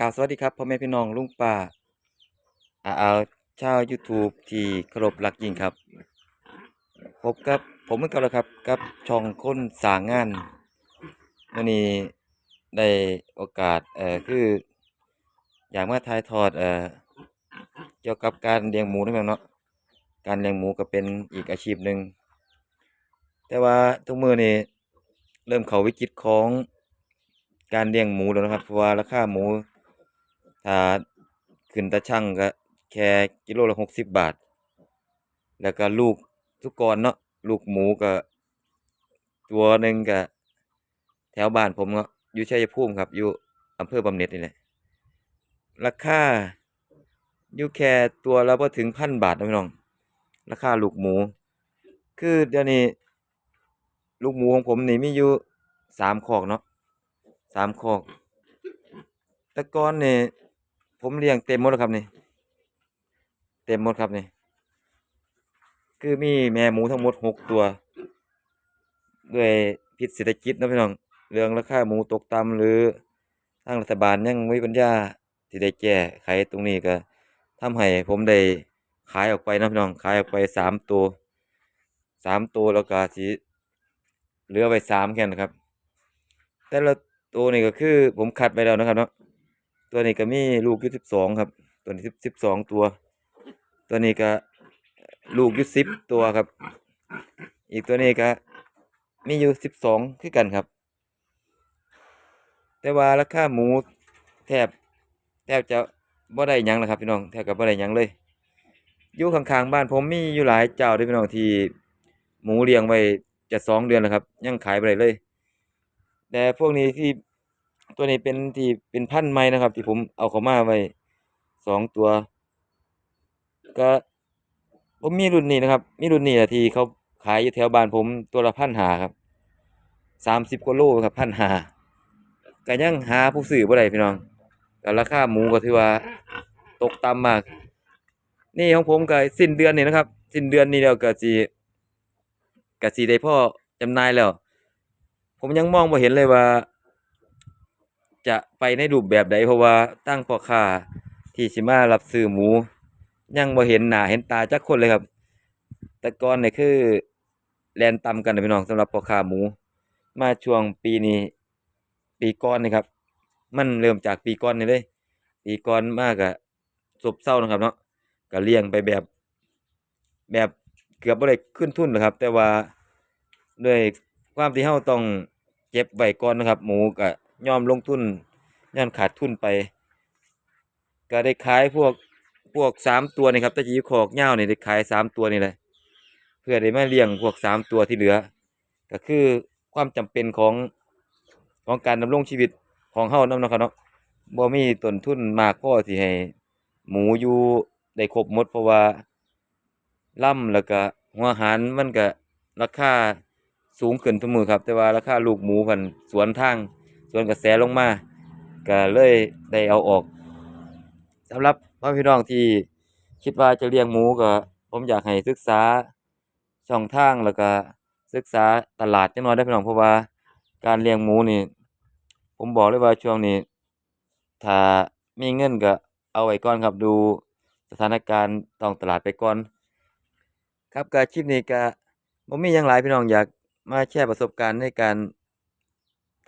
กล่าวสวัสดีครับพ่อแม่พี่น้องลุงป้าอาอาชาว YouTube ที่เคารพรักยิ่งครับ พบกับผมเมื่อกันแล้วครับกับช่องค้นสางงานมื้อนี้ได้โอกาสเอ่อคือ อยากมาถ่ายทอดเอ่อเกี่ยวกับการเลี้ยงหมูนั่นแหละเนาะการเลี้ยงหมูก็เป็นอีกอาชีพหนึ่งแต่ว่าทุกมือนี้เริ่มเข้าวิกฤตของการเลี้ยงหมูแล้วนะครับเพราะว่าราคาหมู ถ้าขึ้นตาชั่งก็แค่กิโลละ60บบาท แล้วก็ลูกสุกกรเนาะลูกหมูก็ ตัวหนึ่งก็แถวบ้านผมเนาะอยู่ชัยภูมิครับ อยู่อำเภอบำเหน็จนี่แหละราคาอยู่แค่ตัวละบ่ถึงพันบาทนะพี่น้อง ราคาลูกหมู คือเดี๋ยวนี้ ลูกหมูของผมนี่มีอยู่สามคอกเนาะสามคอก แต่ก่อนเนี่ย ผมเลี้ยงเต็มหมดแล้วครับนี่ เต็มหมดครับนี่ คือมีแม่หมูทั้งหมดหกตัว ด้วยพิษเศรษฐกิจนะพี่น้อง เรื่องราคาหมูตกต่ำหรือทางรัฐบาลยังไม่ปัญญาที่ได้แก้ไขตรงนี้ก็ทำให้ผมได้ขายออกไปนะพี่น้อง ขายออกไปสามตัวสามตัวแล้วก็สิเหลือไว้สามแค่นั้นครับ แต่ละตัวนี่ก็คือผมคัดไว้แล้วนะครับเนาะ ตัวนี้ก็มีลูกอยู่สิบสองครับ ตัวนี้สิบสิบสองตัว ตัวนี้ก็ลูกอยู่สิบตัวครับ อีกตัวนี้ก็มีอยู่สิบสองคือกันครับ แต่ว่าราคาหมูแทบแทบจะบ่ได้ยังแล้วครับพี่น้องแทบกับบ่ได้ยังเลยอยู่ข้างๆบ้านผมมีอยู่หลายเจ้าด้อพี่น้องที่หมูเลี้ยงไว้จะสองเดือนแล้วครับ ยังขายได้เลย แต่พวกนี้ที่ ตัวนี้เป็นที่เป็นพันธุ์ใหม่นะครับ ที่ผมเอาเข้ามาไว้สองตัว ก็ผมมีรุ่นนี้นะครับ มีรุ่นนี้แหละที่เขาขายอยู่แถวบ้านผมตัวละพันหาครับสามสิบกว่าโลครับพันหาก็ยังหาผู้ซื้อบ่ได้พี่น้องก็ราคาหมูก็ถือว่าตกต่ำมาก นี่ของผมก็สิ้นเดือนนี่นะครับ สิ้นเดือนนี้แล้วก็สิก็สิได้พ่อจำนายแล้ว ผมยังมองบ่เห็นเลยว่า จะไปในรูปแบบใดเพราะว่าตั้งพ่อค้าที่สิมารับซื้อหมู ยังบ่เห็นหน้าเห็นตาจักคนเลยครับ แต่ก่อนเนี่ยคือ แลนต่ำกันนะพี่น้องสำหรับพ่อค้าหมู มาช่วงปีนี้ปีก่อนนี่ครับ มันเริ่มจากปีก่อนนี่เลยปีก่อนมาก็ซบเซานะครับเนาะก็เลี้ยงไปแบบ แบบเกือบบ่ได้ขึ้นทุนนะครับ แต่ว่าด้วยความที่เฮาต้องเก็บไว้ก่อนนะครับ หมูก็ ยอมลงทุนย้อนขาดทุนไป ก็ได้ขายพวกพวกสามตัวนี่ครับตะกี้คอกเหย้านี่ได้ขายสามตัวนี่แหละเพื่อได้มาเลี้ยงพวกสามตัวที่เหลือ ก็คือความจำเป็นของของการดำรงชีวิตของเฮานำเนาะครับเนาะบ่มีต้นทุนมากพอที่ให้หมูอยู่ได้ครบหมดเพราะว่าล่ำแล้วก็หัวหารมันก็ราคาสูงขึ้นทุกมือครับ แต่ว่าราคาลูกหมูเพิ่นสวนทาง ส่วนกระแสลงมาก็เลยได้เอาออกสำหรับพ่อพี่น้องที่คิดว่าจะเลี้ยงหมูก็ ผมอยากให้ศึกษาช่องทางแล้วก็ศึกษาตลาดจักหน่อยเด้พี่น้องเพราะว่าการเลี้ยงหมูนี่ ผมบอกเลยว่าช่วงนี้ถ้ามีเงินก็เอาไว้ก่อนครับดูสถานการณ์ท้องตลาดไปก่อน ครับก็คลิปนี้ก็บ่มีหยังหลายพี่น้องอยากมาแชร์ประสบการณ์ในการ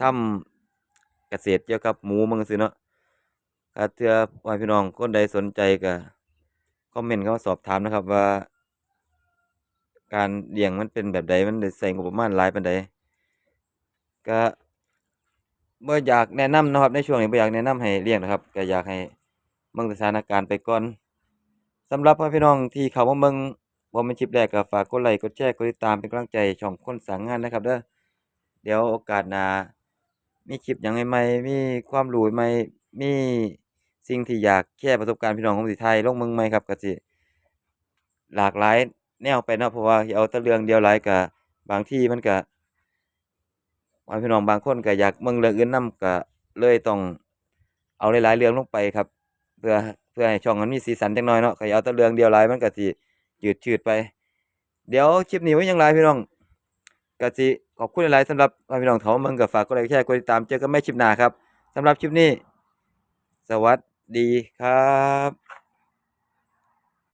ทำ เกษตรเกี่ยวกับหมูมั่งซี้เนาะถ้าเทื่อพ่อพี่น้องคนใดสนใจก็คอมเมนต์เข้ามาสอบถามนะครับว่า การเลี้ยงมันเป็นแบบใดมันได้ใช้งบประมาณหลายปานใดก็บ่อยากแนะนำนะครับในช่วงนี้บ่อยากแนะนำให้เลี้ยงนะครับ ก็อยากให้เบิ่งสถานการณ์ไปก่อนสำหรับพ่อพี่น้องที่เข้ามาเบิ่งบ่แม่นคลิปแรกก็ฝากกดไลก์กดแชร์กดติดตามเป็นกำลังใจช่องคนสร้างงานนะครับเด้อเดี๋ยวโอกาสหน้า มีคลิปหยังใหม่ๆมีความรู้ใหม่มีสิ่งที่อยากแชร์ประสบการณ์พี่น้องผมสิถ่ายลงเบิ่งใหม่ครับก็สิหลากหลายแนวไปเนาะเพราะว่าเอาแต่เรื่องเดียวหลายก็บางที่มันก็พ่อแม่พี่น้องบางคนก็อยากเบิ่งเรื่องอื่นนำก็เลยต้องเอาหลายๆเรื่องลงไปครับ เพื่อเพื่อให้ช่องมันมีสีสันจักหน่อยเนาะก็เอาแต่เรื่องเดียวหลายมันก็สิยืดชืดไป เดี๋ยวคลิปนี้ไว้ยังหลายพี่น้องก็สิ ขอบคุณหลายๆสำหรับพี่น้องเขามาเบิ่งก็ฝากกดไลค์แชร์กดติดตามเจอกันไม่ชิปหนาครับสำหรับคลิปนี้ สวัสดีครับ